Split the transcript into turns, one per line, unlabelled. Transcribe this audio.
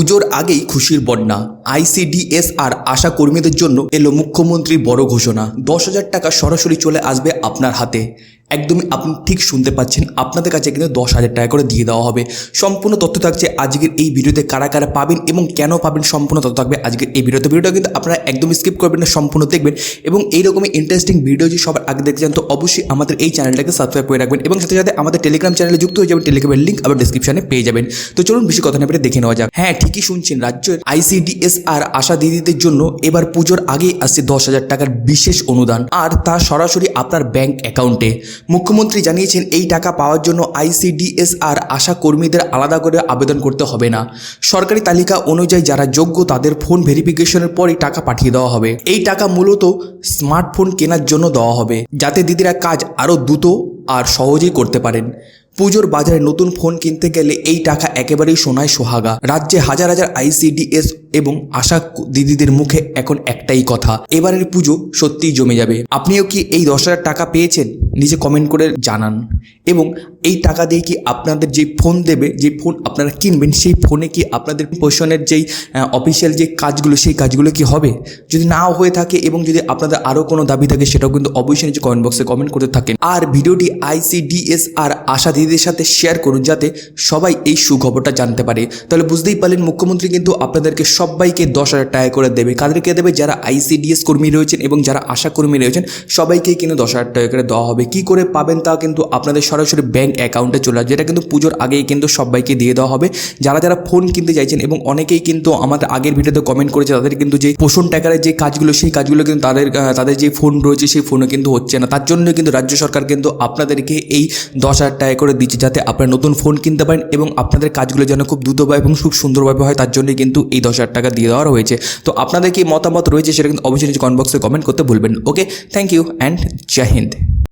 পুজোর আগেই খুশির বন্যা। আইসিডিএস আর আশা কর্মীদের জন্য এলো মুখ্যমন্ত্রীর বড় ঘোষণা। দশ হাজার টাকা সরাসরি চলে আসবে আপনার হাতে। একদমই আপনি ঠিক শুনতে পাচ্ছেন। আপনাদের কাছে কিন্তু দশ হাজার টাকা করে দিয়ে দেওয়া হবে। সম্পূর্ণ তথ্য থাকছে আজকের এই ভিডিওতে। কারা কারা পাবেন এবং কেন পাবেন সম্পূর্ণ তথ্য থাকবে আজকের এই ভিডিওতে। ভিডিওটা কিন্তু আপনারা একদমই স্কিপ করবেন না, সম্পূর্ণ দেখবেন। এবং এইরকমই ইন্টারেস্টিং ভিডিও যদি সবার আগে দেখতে চান, তো অবশ্যই আমাদের এই চ্যানেলটাকে সাবস্ক্রাইব করে রাখবেন। এবং সাথে সাথে আমাদের টেলিগ্রাম চ্যানেলে যুক্ত হয়ে যাবেন। টেলিগ্রামের লিঙ্ক আবার ডিসক্রিপশনে পেয়ে যাবেন। তো চলুন বেশি কথা না পেরে দেখে নেওয়া যাক। হ্যাঁ ঠিকই শুনছেন। রাজ্যের আইসিডিএস আর আশা দিদিদের জন্য এবার পুজোর আগেই আসছে দশ হাজার টাকার বিশেষ অনুদান। আর তা সরাসরি আপনার ব্যাংক অ্যাকাউন্টে মুখ্যমন্ত্রী জানিয়েছেন, এই টাকা পাওয়ার জন্য আইসিডিএস আর আশা কর্মীদের আলাদা করে আবেদন করতে হবে না। সরকারি তালিকা অনুযায়ী যারা যোগ্য, তাদের ফোন ভেরিফিকেশনের পরই টাকা পাঠিয়ে দেওয়া হবে। এই টাকা মূলত স্মার্টফোন কেনার জন্য দেওয়া হবে, যাতে দিদিরা কাজ আরও দ্রুত আর সহজেই করতে পারেন। পুজোর বাজারে নতুন ফোন কিনতে গেলে এই টাকা একেবারেই সোনায় সোহাগা। রাজ্যে হাজার হাজার আইসিডিএস এবং আশা দিদিদের মুখে এখন একটাই কথা, এবারের পুজো সত্যিই জমে যাবে। আপনিও কি এই দশ হাজার টাকা পেয়েছেন? নিজে কমেন্ট করে জানান। এবং এই টাকা দিয়ে কি আপনাদের যে ফোন দেবে, যে ফোন আপনারা কিনবেন, সেই ফোনে কি আপনাদের পোষণের যেই অফিসিয়াল যে কাজগুলো, সেই কাজগুলো কি হবে? যদি নাও হয়ে থাকে এবং যদি আপনাদের আরও কোনো দাবি থাকে, সেটাও কিন্তু অবশ্যই নিচে কমেন্ট বক্সে কমেন্ট করতে থাকেন। আর ভিডিওটি আইসিডিএস আর আশা দিদিদের সাথে শেয়ার করুন, যাতে সবাই এই সুখবরটা জানতে পারে। তাহলে বুঝতেই পারলেন, মুখ্যমন্ত্রী কিন্তু আপনাদেরকে সবাইকে দশ হাজার টাকা করে দেবে। কাদেরকে দেবে? যারা আইসিডিএস কর্মী রয়েছেন এবং যারা আশা কর্মী রয়েছেন, সবাইকেই কিন্তু দশ হাজার টাকা করে দেওয়া হবে। কী করে পাবেন তা কিন্তু আপনাদের সরাসরি ব্যাংক অ্যাকাউন্টে চলে আসবে। যেটা কিন্তু পুজোর আগেই কিন্তু সবাইকে দিয়ে দেওয়া হবে। যারা যারা ফোন কিনতে চাইছেন এবং অনেকেই কিন্তু আমাদের আগের ভিডিওতে কমেন্ট করেছে, তাদের কিন্তু যে পোষণ টাকারের যে কাজগুলো, সেই কাজগুলো কিন্তু তাদের তাদের যে ফোন রয়েছে, সেই ফোনও কিন্তু হচ্ছে না। তার জন্য কিন্তু রাজ্য সরকার কিন্তু আপনাদেরকে এই দশ হাজার টাকা করে দিচ্ছে, যাতে আপনারা নতুন ফোন কিনতে পারেন এবং আপনাদের কাজগুলো যেন খুব দ্রুতভাবে এবং খুব সুন্দরভাবে হয়। তার জন্যই কিন্তু এই দশ হাজার টাকা দিয়ে দেওয়া হয়েছে তো আপনাদের কি মতামত রয়েছে সেটা কিন্তু অবশ্যই কমেন্ট বক্সে কমেন্ট করতে ভুলবেন okay thank you and Jai Hind